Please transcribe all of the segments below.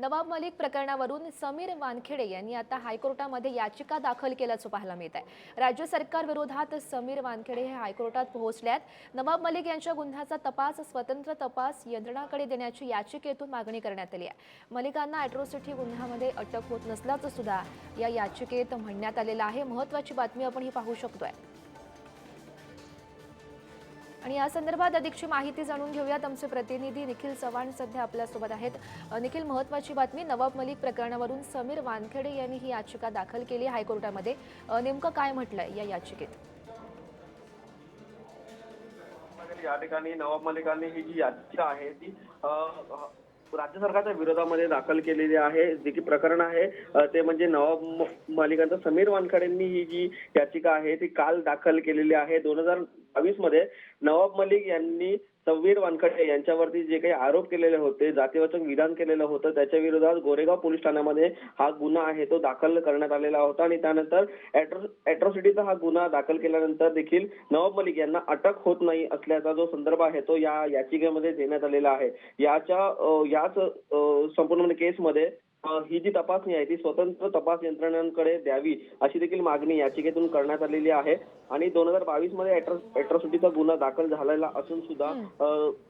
नवाब मलिक प्रकरणावरून समीर वानखेडे यांनी आता हायकोर्टामध्ये याचिका दाखल केल्याचं पाहायला मिळत आहे. राज्य सरकार विरोधात समीर वानखेडे हे हायकोर्टात पोहोचले आहेत नवाब मलिक यांच्या गुन्ह्याचा तपास स्वतंत्र तपास यंत्रणाकडे देण्याची याचिकेतून मागणी करण्यात आली आहे. मलिकांना अॅट्रॉसिटी गुन्ह्यामध्ये अटक होत नसल्याचं सुद्धा या याचिकेत म्हणण्यात आलेलं आहे. महत्वाची बातमी आपण ही पाहू शकतोय. आणि या संदर्भात अधिकची माहिती जाणून घेऊयात. आमचे प्रतिनिधी निखिल चव्हाण सध्या आपल्यासोबत आहेत. निखिल महत्वाची बातमी नवाब मलिक प्रकरणावरून समीर वानखेडे यांनी ही याचिका दाखल केली हायकोर्टामध्ये. नेमकं काय म्हटलंय या याचिकेत? या ठिकाणी नवाब मलिकांनी ही जी याचिका आहे ती राज्य सरकारच्या विरोधामध्ये दाखल केलेली आहे. जे की प्रकरण आहे ते म्हणजे नवाब म- मलिकांचं समीर वानखडेंनी ही जी याचिका आहे ती काल दाखल केलेली आहे. दोन हजार बावीसमध्ये नवाब मलिक यांनी सव्वीर वानखडे यांच्यावरती जे काही आरोप केलेले होते जातीवाचक विधान केलेलं होतं त्याच्या विरोधात गोरेगाव पोलीस ठाण्यामध्ये हा गुन्हा आहे तो दाखल करण्यात आलेला होता आणि त्यानंतर अॅट्रॉसिटीचा हा गुन्हा दाखल केल्यानंतर देखील नवाब मलिक यांना अटक होत नाही असल्याचा जो संदर्भ आहे तो या याचिकेमध्ये देण्यात आलेला आहे. याच्या याच संपूर्ण केसमध्ये ही जी तपासणी आहे ती स्वतंत्र तपास यंत्रणांकडे द्यावी अशी देखील मागणी याचिकेतून करण्यात आलेली आहे. आणि दोन हजार बावीसमध्ये अॅट्रॉसिटीचा गुन्हा दाखल झालेला असून सुद्धा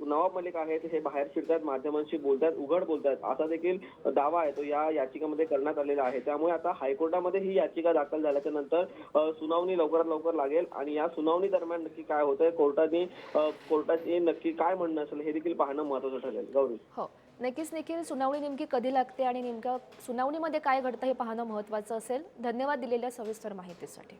नवाब मलिक आहेत हे बाहेर फिरतात माध्यमांशी बोलतात उघड बोलतात असा देखील दावा आहे तो या याचिकेमध्ये करण्यात आलेला आहे. त्यामुळे आता हायकोर्टामध्ये ही याचिका दाखल झाल्याच्यानंतर सुनावणी लवकरात लवकर लागेल आणि या सुनावणी दरम्यान नक्की काय होतंय कोर्टाने कोर्टाचे नक्की काय म्हणणं असेल हे देखील पाहणं महत्वाचं ठरेल. गौरी. हो. नक्कीच निखिल सुनावणी नेमकी कधी लागते आणि नेमकं सुनावणीमध्ये काय घडतं हे पाहणं महत्वाचं असेल. धन्यवाद दिलेल्या सविस्तर माहितीसाठी.